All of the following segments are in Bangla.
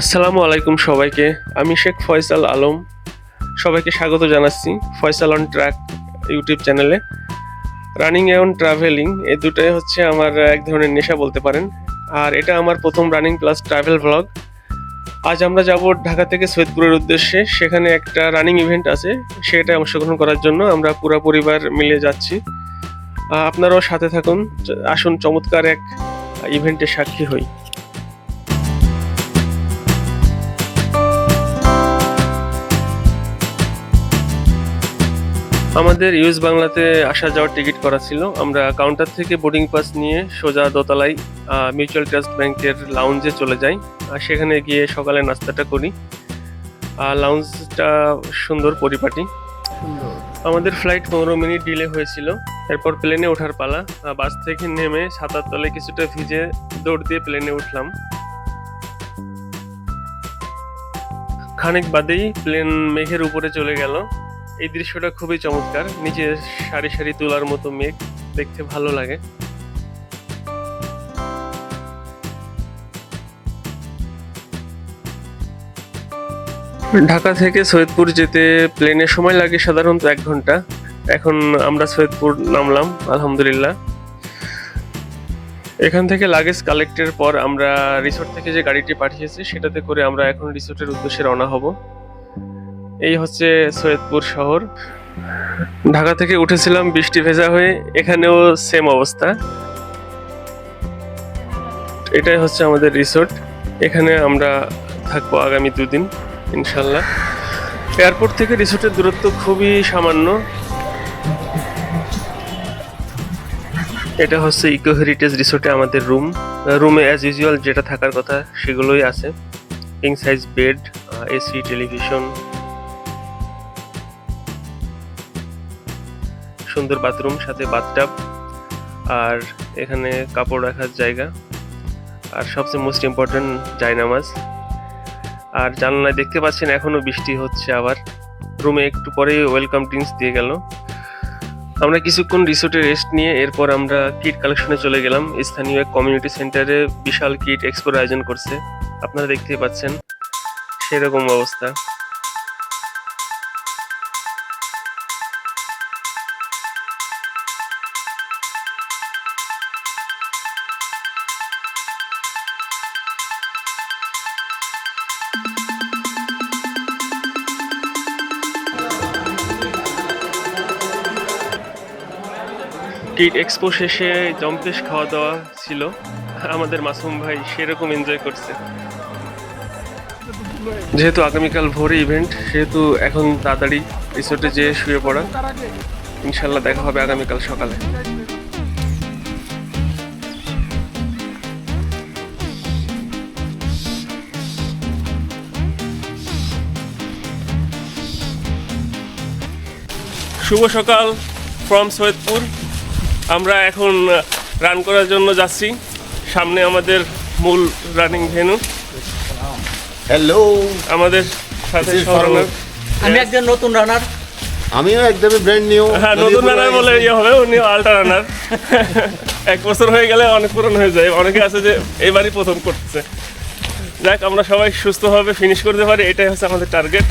আসসালামু আলাইকুম সবাইকে। আমি শেখ ফয়সাল আলম। সবাইকে স্বাগত জানাচ্ছি ফয়সাল অন ট্র্যাক ইউটিউব চ্যানেলে। রানিং এবং ট্রাভেলিং এই দুটোই হচ্ছে আমার এক ধরনের নেশা বলতে পারেন। আর এটা আমার প্রথম রানিং প্লাস ট্রাভেল ভ্লগ আজ আমরা যাব ঢাকা থেকে সৈয়দপুরের উদ্দেশ্যে। সেখানে একটা রানিং ইভেন্ট আছে, সেটা অংশগ্রহণ করার জন্য আমরা পুরো পরিবার মিলে যাচ্ছি। আপনারাও সাথে থাকুন। আসুন, চমৎকার এক ইভেন্টের সাক্ষী হই। আমাদের ইউএস বাংলাতে আসা যাওয়ার টিকিট করা ছিল। আমরা কাউন্টার থেকে বোর্ডিং পাস নিয়ে সোজা দোতলায় মিউচুয়াল ট্রাস্ট ব্যাংকের লাউঞ্জে চলে যাই। আর সেখানে গিয়ে সকালে নাস্তাটা করি। আর লাউঞ্জটা সুন্দর পরিপাটি। আমাদের ফ্লাইট পনেরো মিনিট ডিলে হয়েছিল। এরপর প্লেনে ওঠার পালা। বাস থেকে নেমে সাতার তলে কিছুটা ভিজে দৌড় দিয়ে প্লেনে উঠলাম। খানিক বাদেই প্লেন মেঘের উপরে চলে গেল। এই দৃশ্যটা খুবই চমৎকার। নিচে সারি সারি তোলার মতো মেঘ। দেখতে ভালো লাগে। ঢাকা থেকে সৈয়দপুর যেতে প্লেনে সময় লাগে সাধারণত এক ঘণ্টা। এখন আমরা সৈয়দপুর নামলাম, আলহামদুলিল্লাহ। এখান থেকে লাগেজ কালেক্টের পর আমরা রিসোর্ট থেকে যে গাড়িটি পাঠিয়েছি, সেটাতে করে আমরা এখন রিসোর্টের উদ্দেশ্যে রওনা হব। এই হচ্ছে সৈয়দপুর শহর। ঢাকা থেকে উঠেছিলাম, বৃষ্টি ভেজা হয়ে এখানেও সেম অবস্থা। এটাই হচ্ছে আমাদের রিসোর্ট এখানে আমরা থাকব আগামী দুদিন। ইনশাল্লাহ। এয়ারপোর্ট থেকে রিসোর্টের দূরত্ব খুবই সামান্য। এটা হচ্ছে ইকো হেরিটেজ রিসোর্টে আমাদের রুম। রুমে অ্যাজ ইউজুয়াল যেটা থাকার কথা সেগুলোই আছে। King size bed AC television সুন্দর বাথরুম সাথে বাথটাব আর এখানে কাপড় রাখার জায়গা। আর সবচেয়ে মোস্ট ইম্পর্টেন্ট জায়নামাজ। আর জানলায় দেখতে পাচ্ছেন এখনও বৃষ্টি হচ্ছে আবার। রুমে একটু পরেই ওয়েলকাম ড্রিঙ্কস দিয়ে গেল। আমরা কিছুক্ষণ রিসোর্টে রেস্ট নিয়ে এরপর আমরা কিট কালেকশনে চলে গেলাম। স্থানীয় এক কমিউনিটি সেন্টারে বিশাল কিট এক্সপোর আয়োজন করছে। আপনারা দেখতেই পাচ্ছেন, সেরকম অবস্থা। কিট এক্সপো শেষে জম্পেশ খাওয়া দাওয়া ছিল। আমাদের মাসুম ভাই সেরকম এনজয় করছে। যেহেতু আগামীকাল ভোরে ইভেন্ট সেহেতু এখন তাড়াতাড়ি রিসোর্টে যেয়ে শুয়ে পড়া। ইনশাল্লাহ দেখা হবে আগামীকাল সকালে। শুভ সকাল ফ্রম সৈয়দপুর আমরা এখন রান করার জন্য যাচ্ছি। সামনে আমাদের মূল রানিং ভেনু হ্যালো আমাদের সাথে আমি একজন নতুন রানার আমিও একদমই ব্র্যান্ড নিউ হ্যাঁ নতুন রানার বলে ইয়ে হবে উনি আল্ট্রা রানার এক বছর হয়ে গেলে অনেক পুরন হয়ে যায়। অনেকে আছে যে এবারই প্রথম করতেছে। যাক আমরা সবাই সুস্থভাবে ফিনিশ করতে পারি। এটাই হচ্ছে আমাদের টার্গেট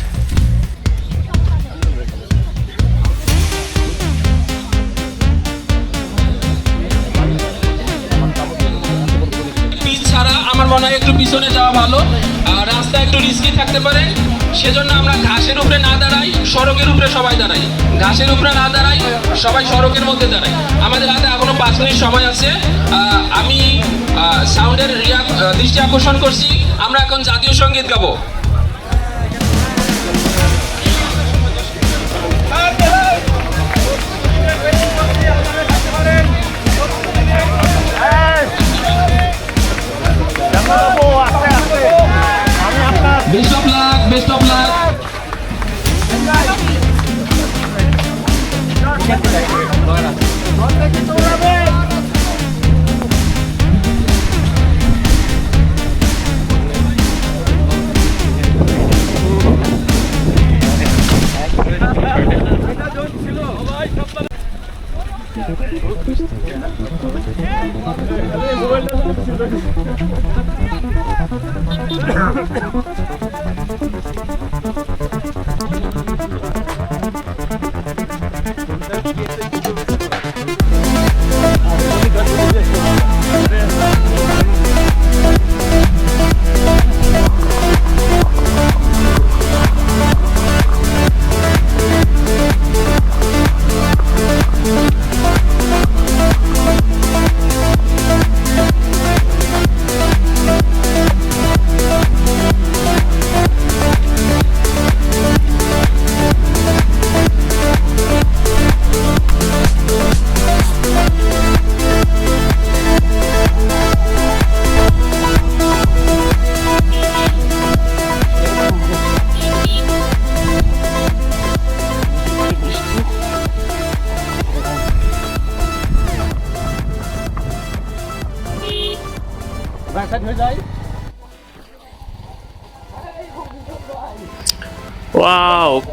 ভালো, আর রাস্তা একটু রিস্কি থাকতে পারে। সেজন্য আমরা ঘাসের উপরে না দাঁড়াই, সড়কের উপরে সবাই দাঁড়াই। ঘাসের উপরে না দাঁড়াই, সবাই সড়কের মধ্যে দাঁড়াই। আমাদের হাতে এখনও পাঁচ মিনিট সময় আছে। আমি সাউন্ডের দৃষ্টি আকর্ষণ করছি। আমরা এখন জাতীয় সংগীত গাবো। Best of luck, best of luck. Contact the tournament.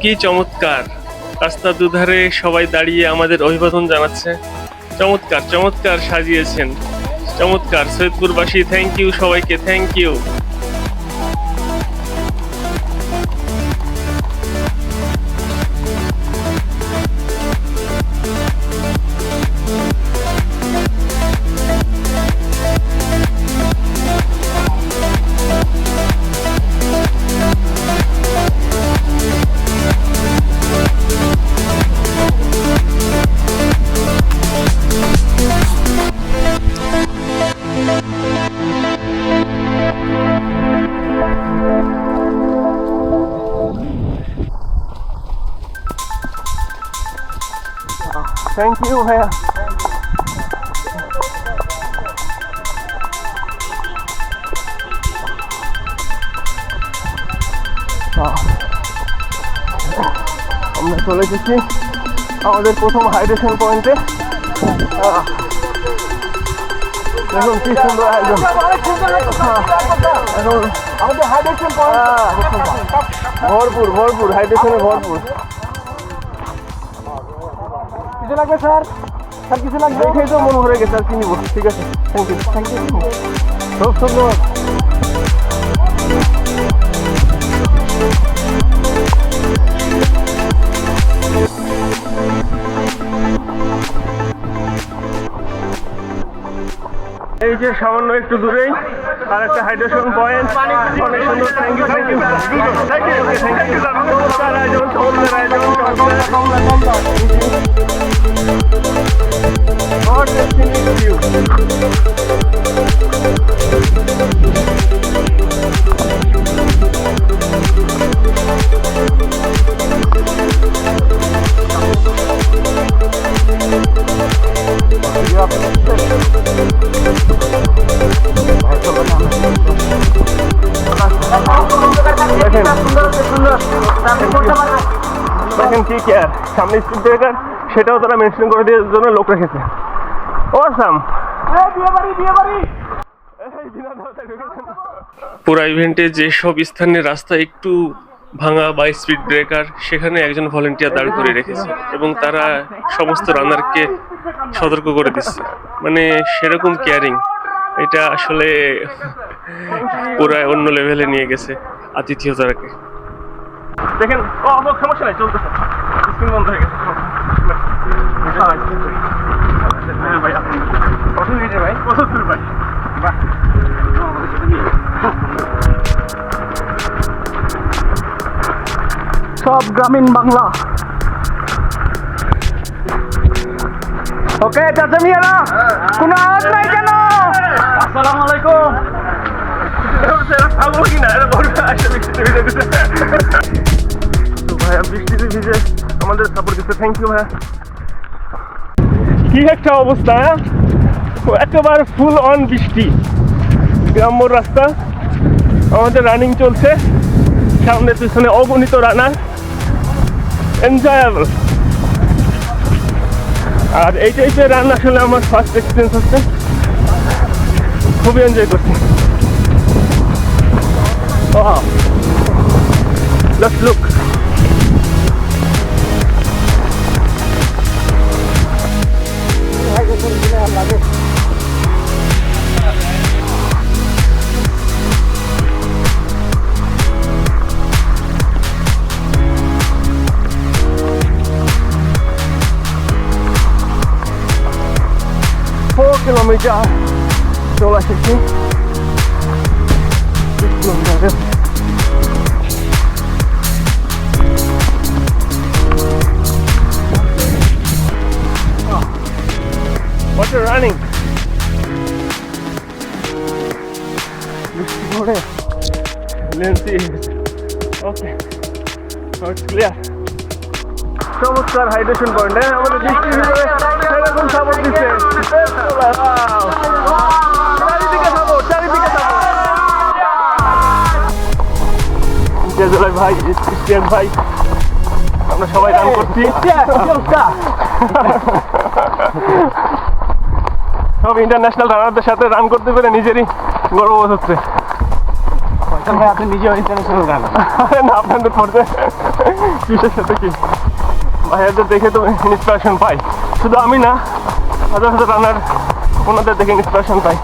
কি চমৎকার। রাস্তার দুধারে সবাই দাঁড়িয়ে আমাদের অভিবাদন জানাচ্ছে। চমৎকার চমৎকার সাজিয়েছেন। চমৎকার, সৈয়দপুরবাসী থ্যাংক ইউ সবাইকে থ্যাংক ইউ আমরা চলে এসেছি আমাদের প্রথম হাইড্রেশন পয়েন্টে দেখুন কি সুন্দর আয়োজন এখন হাইড্রেশন পয়েন্ট ভরপুর ভরপুর হাইড্রেশনে ভরপুর। কিছু লাগবে স্যার? স্যার কিছু লাগবে? দেখেই তো মন ভরে গেছে আর কি নিবো? ঠিক আছে থ্যাংক ইউ থ্যাংক ইউ খুব সুন্দর। এই যে সামান্য একটু দূরেই আর একটা হাইড্রেশন পয়েন্ট অনেক সুন্দর thank you thank you thank you thank you চমৎকার আয়োজন. দেখেন কি কেয়ার সামনে স্পিড ব্রেকার সেটাও তারা মেনশন করে দেওয়ার জন্য লোক রেখেছে। অসাম পুরা ইভেন্টে যেসব স্থানের রাস্তা একটু ভাঙা বা স্পিড ব্রেকার সেখানে একজন ভলেন্টিয়ার দাঁড় করে রেখেছে এবং তারা সমস্ত রানারকে সতর্ক করে দিচ্ছে। মানে সেরকম কেয়ারিং এটা আসলে পুরা অন্য লেভেলে নিয়ে গেছে আতিথেয়তাকে দেখেন, ও সমস্যা নাই, চলতেছে। স্ক্রিন বন্ধ হয়ে গেছে হ্যাঁ ভাই ভাই সব গ্রামীণ বাংলা। ওকে চাচা মিয়ারা কোনো আওয়াজ নাই কেন? আসসালামু আলাইকুম। ভাইয়া বৃষ্টিতে ভিজে আমাদের সাপোর্ট দিতে থ্যাংক ইউ ভাইয়া। কি একটা অবস্থা হ্যাঁ? একেবারে ফুল অন বৃষ্টি। গ্রাম্য রাস্তা আমাদের রানিং চলছে। সামনে পিছনে অগণিত রানার এনজয়েবল আর এই টাইপের রান্না আসলে আমার ফার্স্ট এক্সপিরিয়েন্স হচ্ছে খুবই এনজয় করছি। Wow. Let's look. কিলোমিটার চলে এসেছি বিশ কিলোমিটার What's your running? বৃষ্টি পড়ে লেন্সি ওকে ইটস ক্লিয়ার চমৎকার হাইড্রেশন পয়েন্ট হ্যাঁ? আমাদের ভিতরে সেরকম সাপোর্ট দিচ্ছে। ভাই ভাই আমরা সবাই রান করছি সব ইন্টারন্যাশনাল রানারদের সাথে রান করতে পেরে নিজেরই গর্ববোধ হচ্ছে আপনি নিজেও ইন্টারন্যাশনাল আপনাদের পড়তে কিসের সাথে কি ভাইয়াদের দেখে তো ইন্সপিরেশন পাই। শুধু আমি না, হাজার হাজার রানার ওনাদের দেখে ইন্সপিরেশন পাই।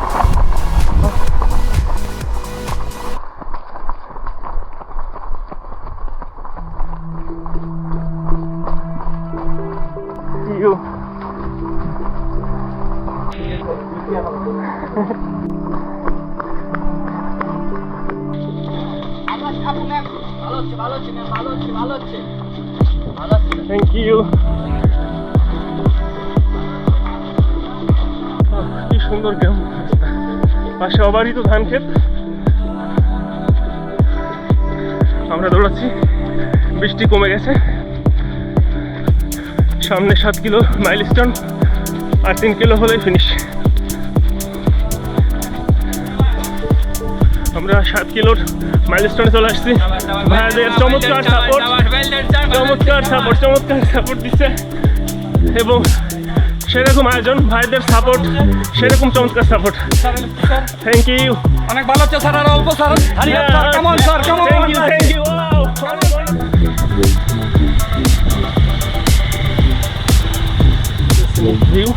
পাশে অবারই তো ধান ক্ষেত। আমরা দৌড়াচ্ছি। বৃষ্টি কমে গেছে। সামনে সাত কিলো মাইলস্টোন আর তিন কিলো হলেই ফিনিশ আমরা সাত কিলোর মাইলস্টোনে চলে আসছি। ভাইয়াদের চমৎকার সাপোর্ট চমৎকার সাপোর্ট চমৎকার সাপোর্ট দিচ্ছে। এবং সেরকম আয়োজন ভাইদের সাপোর্ট সেরকম চমৎকার সাপোর্ট থ্যাংক ইউ অনেক ভালো হচ্ছে স্যার আর অল্প স্যার। কেমন স্যার কেমন thank you thank you view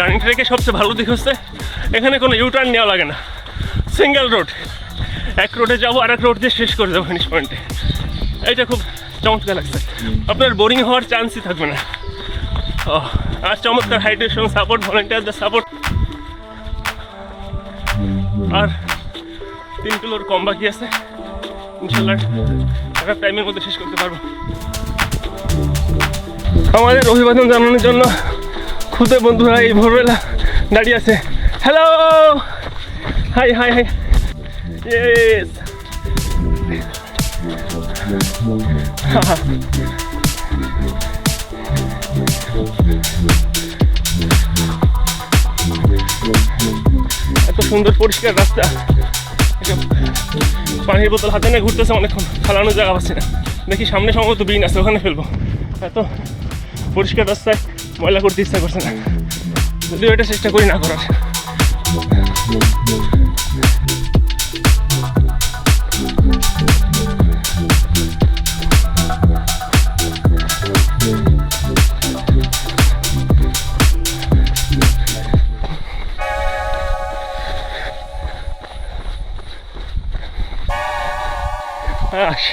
running ট্রেকে সবচেয়ে ভালো দিক হচ্ছে এখানে কোনো ইউটার্ন নেওয়া লাগে না। সিঙ্গেল রোড এক রোডে যাব আর এক রোড দিয়ে শেষ করে যাব ফিনিশ পয়েন্টে এইটা খুব চমৎকার লাগছে। আপনার বোরিং হওয়ার চান্সই থাকবে না। ও আর চমৎকার হাইড্রেশন সাপোর্ট ভলেন্টিয়ারদের সাপোর্ট আর তিন কিলোর কম বাকি আছে। ইনশাল্লাহ একটা টাইমের মধ্যে শেষ করতে পারব। আমাদের অভিবাদন জানানোর জন্য খুদে বন্ধুরা এই ভোরবেলা দাঁড়িয়ে আছে। হ্যালো হাই হাই হাই এত সুন্দর পরিষ্কার রাস্তা। পানির বোতল হাতে নিয়ে ঘুরতেছে অনেকক্ষণ ফালানোর জায়গা পাচ্ছি না। দেখি সামনে সম্ভবত বিন আছে, ওখানে ফেলব। এত পরিষ্কার রাস্তায় ময়লা করতে ইচ্ছা করছে না। যদিও এটা চেষ্টা করি না করার।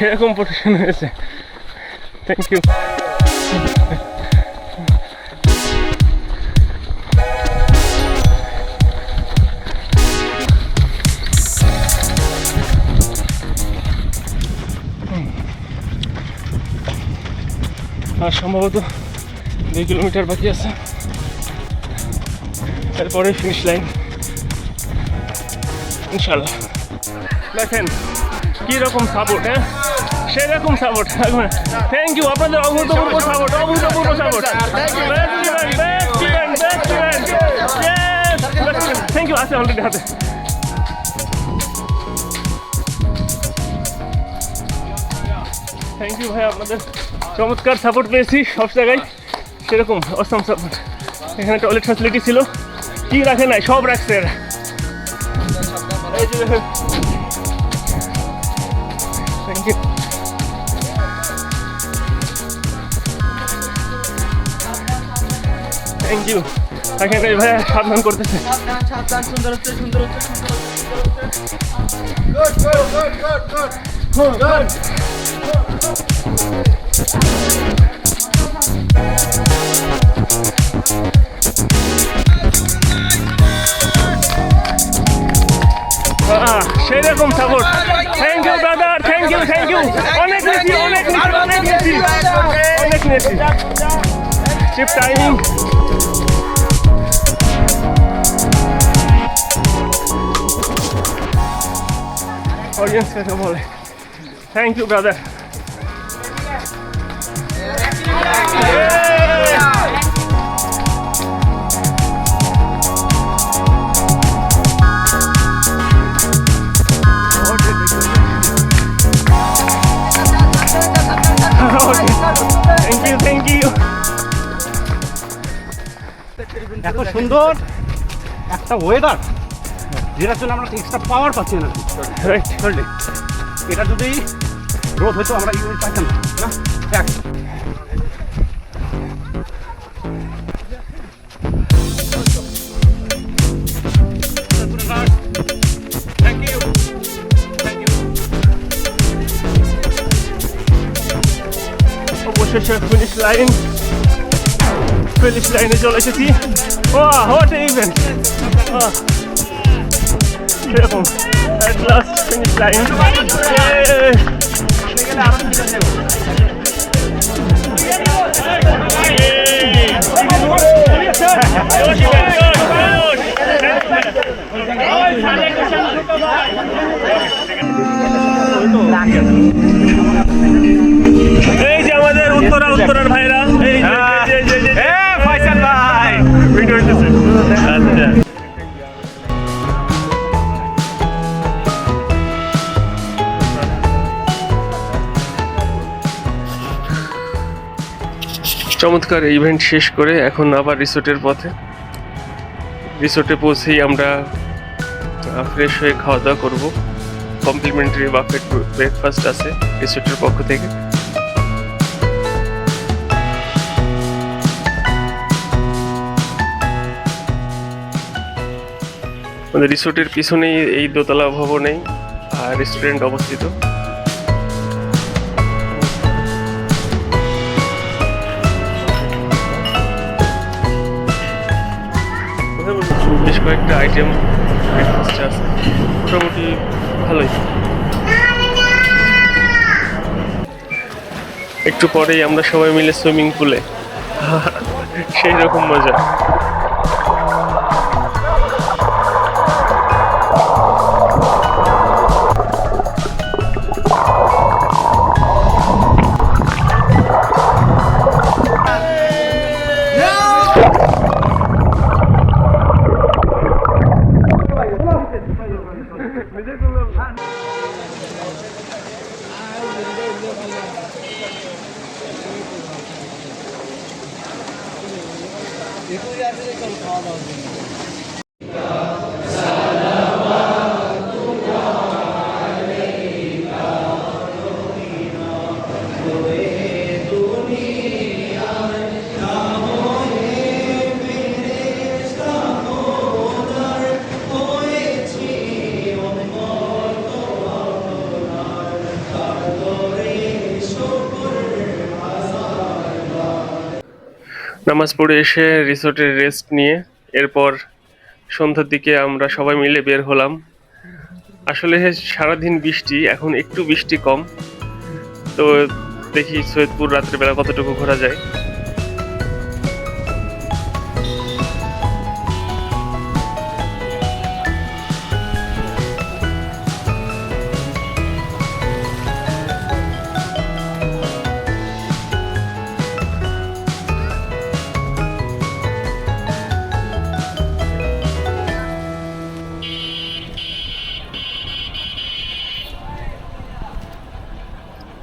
সেরকম প্রোটেকশন হয়েছে। থ্যাংক ইউ আর সম্ভবত দুই কিলোমিটার বাকি আছে। তারপরে ফিনিশ লাইন ইনশাল্লাহ দেখেন। কি রকম সাপোর্ট হ্যাঁ? সেরকম সাপোর্ট থাকবে থ্যাংক ইউ আপনাদের অভূতপূর্ব সাপোর্ট অভূতপূর্ব সাপোর্ট থ্যাংক ইউ আছে অলরেডি হাতে থ্যাংক ইউ ভাই, আপনাদের চমৎকার সাপোর্ট পেয়েছি সব জায়গায়। সেরকম অসম সাপোর্ট এখানে টয়লেট ফ্যাসিলিটি ছিল। কি রাখে নাই? সব রাখছে এরা। এই যে দেখেন থ্যাংক ইউ এখানে ভাইয়া সাবধান করতেছে। আহ, সেরকম support thank you brother thank you thank you অনেক অনেক অনেক অনেক টাইমিং অডিয়েন্স কাকে বলে থ্যাংক ইউ ব্রাদার এত সুন্দর একটা ওয়েদার যেটার জন্য আমরা এক্সট্রা পাওয়ার পাচ্ছি না। শরীরে এটা যদি রোদ হয়তো আমরা ইউজ পাইতাম না অবশেষে ফিনিশ লাইন ফিনিশ লাইনে চলে এসেছি ও হোয়াট ইভেন্ট সেরকম অ্যাট লাস্ট ফিনিশ লাইন এই চমৎকার ইভেন্ট শেষ করে এখন আবার রিসোর্টের পথে। রিসোর্টে পৌঁছেই আমরা ফ্রেশ হয়ে খাওয়া দাওয়া করব। কমপ্লিমেন্টারি বাফেট ব্রেকফাস্ট আছে রিসোর্টের পক্ষ থেকে। রিসোর্টের পিছনেই এই দোতলা ভবনেই রেস্টুরেন্ট অবস্থিত। কয়েকটা আইটেম আছে। মোটামুটি ভালোই। একটু পরেই আমরা সবাই মিলে সুইমিং পুলে সেই রকম মজা। নামাজ পড়ে এসে রিসোর্টে রেস্ট নিয়ে এরপর সন্ধ্যার দিকে আমরা সবাই মিলে বের হলাম। আসলে সারাদিন বৃষ্টি, এখন একটু বৃষ্টি কম। তো দেখি সৈয়দপুর রাত্রেবেলা কতটুকু ঘোরা যায়।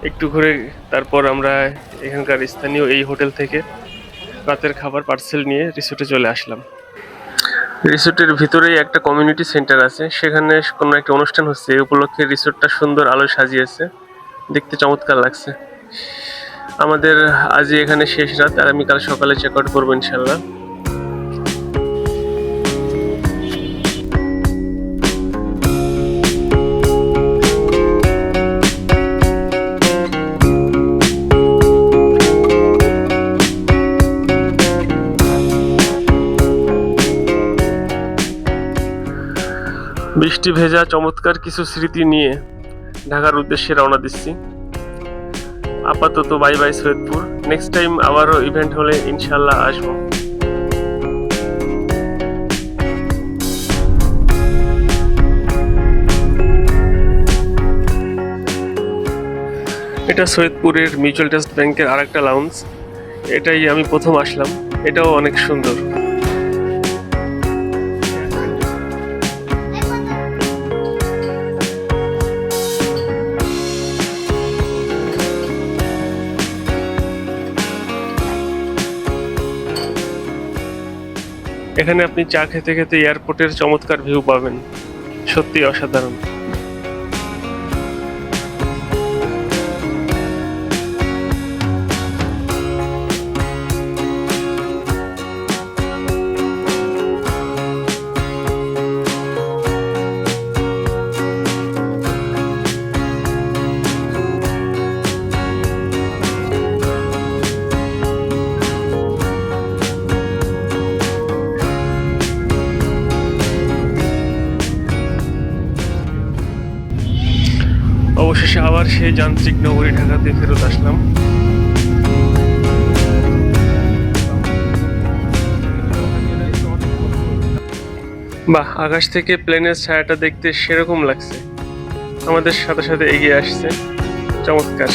একটু ঘুরে তারপর আমরা এখানকার স্থানীয় এই হোটেল থেকে রাতের খাবার পার্সেল নিয়ে রিসোর্টে চলে আসলাম। রিসোর্টের ভিতরেই একটা কমিউনিটি সেন্টার আছে। সেখানে কোনো একটা অনুষ্ঠান হচ্ছে। এই উপলক্ষে রিসোর্টটা সুন্দর আলো সাজিয়েছে। দেখতে চমৎকার লাগছে। আমাদের আজই এখানে শেষ রাত। আগামীকাল সকালে চেক আউট করব ইনশাল্লাহ বৃষ্টি ভেজা চমৎকার কিছু স্মৃতি নিয়ে ঢাকার উদ্দেশ্যে রওনা দিচ্ছি। আপাতত bye bye Saidpur. Next time আবারও ইভেন্ট হলে ইনশাল্লাহ আসব। এটা সৈয়দপুরের মিউচুয়াল ট্রাস্ট ব্যাংকের আরেকটা লাউঞ্জ এটাই আমি প্রথম আসলাম। এটাও অনেক সুন্দর। এখানে আপনি চা খেতে খেতে এয়ারপোর্টের চমৎকার ভিউ পাবেন। সত্যি অসাধারণ। যান্ত্রিক নগরী ঢাকাতে ফেরত আসলাম। বাহ, আকাশ থেকে প্লেনের ছায়াটা দেখতে সেরকম লাগছে। আমাদের সাথে সাথে এগিয়ে আসছে। চমৎকার।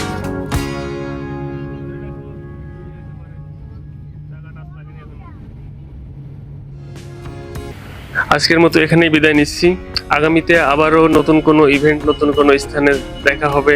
আজকের মতো এখানেই বিদায় নিচ্ছি। আগামীতে আবারও নতুন কোনো ইভেন্ট নতুন কোনো স্থানে দেখা হবে।